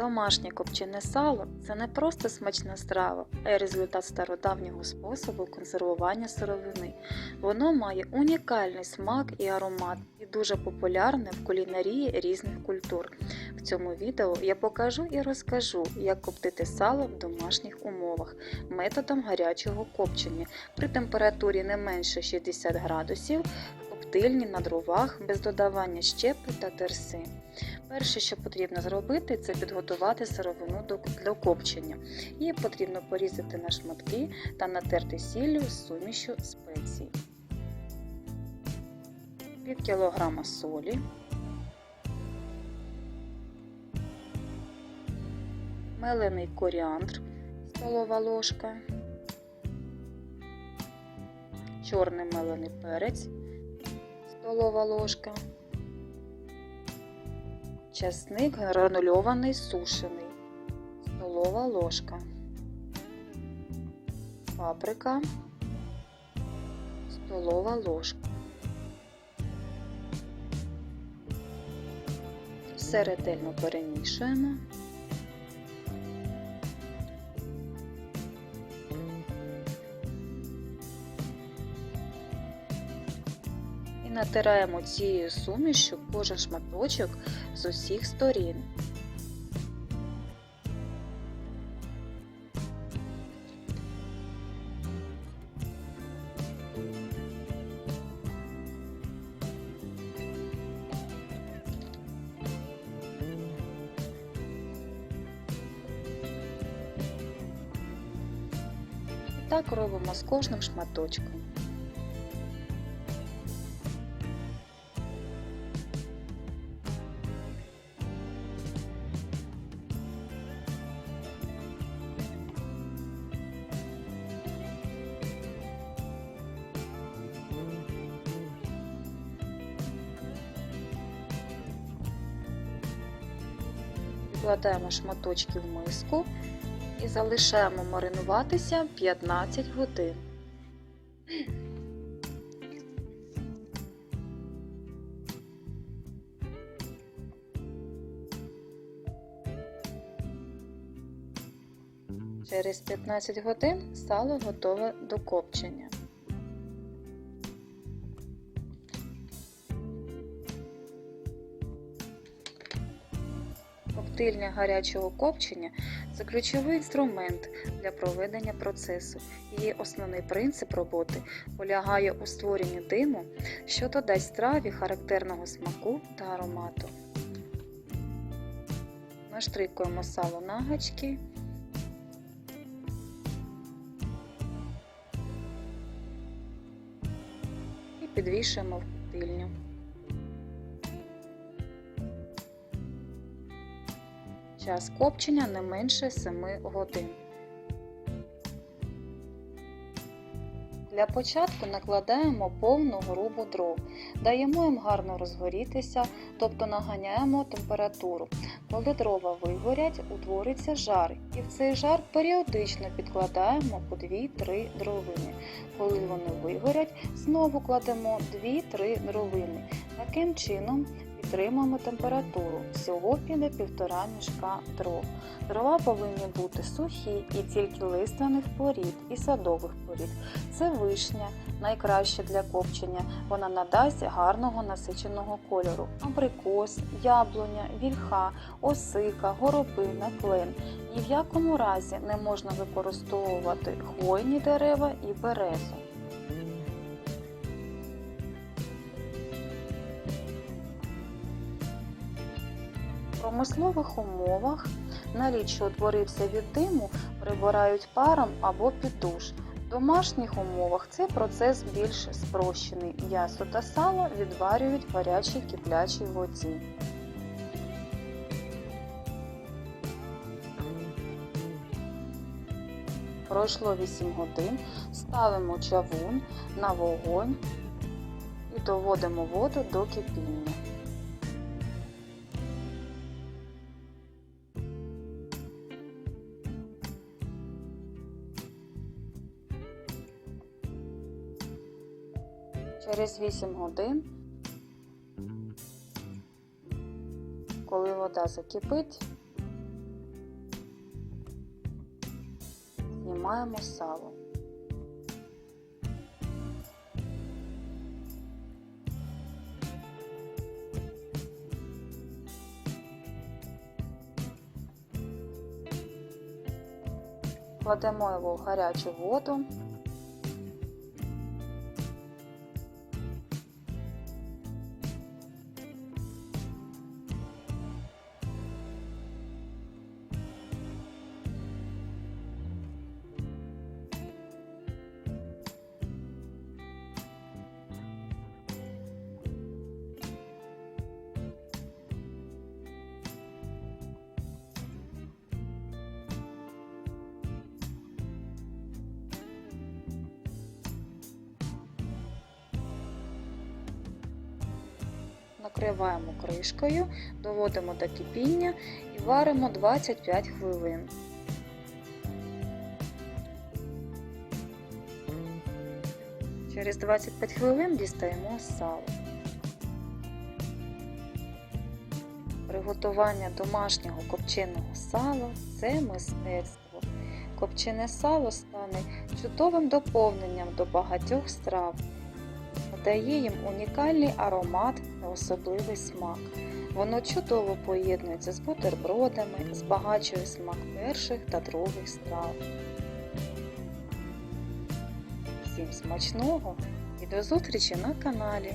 Домашнє копчене сало це не просто смачна страва, а й результат стародавнього способу консервування сировини. Воно має унікальний смак і аромат і дуже популярне в кулінарії різних культур. В цьому відео я покажу і розкажу, як коптити сало в домашніх умовах методом гарячого копчення при температурі не менше 60 градусів в коптильні на дровах без додавання щепи та терси. Перше, що потрібно зробити, це підготувати сировину до копчення. Її потрібно порізати на шматки та натерти сіллю з сумішю спецій. Пів кілограма солі, мелений коріандр, столова ложка, чорний мелений перець, столова ложка часник гранульований сушений, столова ложка, паприка, столова ложка. Все ретельно перемішуємо. Натираємо цією сумішю кожен шматочок з усіх сторін. Так робимо з кожним шматочком. Викладаємо шматочки в миску і залишаємо маринуватися 15 годин. Через 15 годин сало готове до копчення. Коптильня гарячого копчення це ключовий інструмент для проведення процесу. Її основний принцип роботи полягає у створенні диму, що додасть страві характерного смаку та аромату. Наштрикуємо сало на гачки. І підвішуємо в коптильню. Час копчення не менше 7 годин. Для початку накладаємо повну грубу дров, даємо їм гарно розгорітися, тобто наганяємо температуру. Коли дрова вигорять, утвориться жар, і в цей жар періодично підкладаємо по 2-3 дровини. Коли вони вигорять, знову кладемо 2-3 дровини. Таким чином підтримуємо температуру. Всього піде півтора мішка дров. Дрова повинні бути сухі і тільки лиственних порід і садових порід. Це вишня, найкраще для копчення. Вона надасть гарного насиченого кольору. Абрикос, яблуня, вільха, осика, горобина, клен. Ні в якому разі не можна використовувати хвойні дерева і березу. Промислових умовах наліт, що утворився від диму, прибирають паром або під. В домашніх умовах цей процес більш спрощений. М'ясо та сало відварюють в гарячій киплячій воді. Пройшло 8 годин, ставимо чавун на вогонь і доводимо воду до кипіння. через 8 годин, коли вода закипить, знімаємо сало. Кладемо його в гарячу воду. Накриваємо кришкою, доводимо до кипіння і варимо 25 хвилин. Через 25 хвилин дістаємо сало. Приготування домашнього копченого сала це мистецтво. Копчене сало стане чудовим доповненням до багатьох страв дає їм унікальний аромат та особливий смак. Воно чудово поєднується з бутербродами, збагачує смак перших та других страв. Всім смачного і до зустрічі на каналі!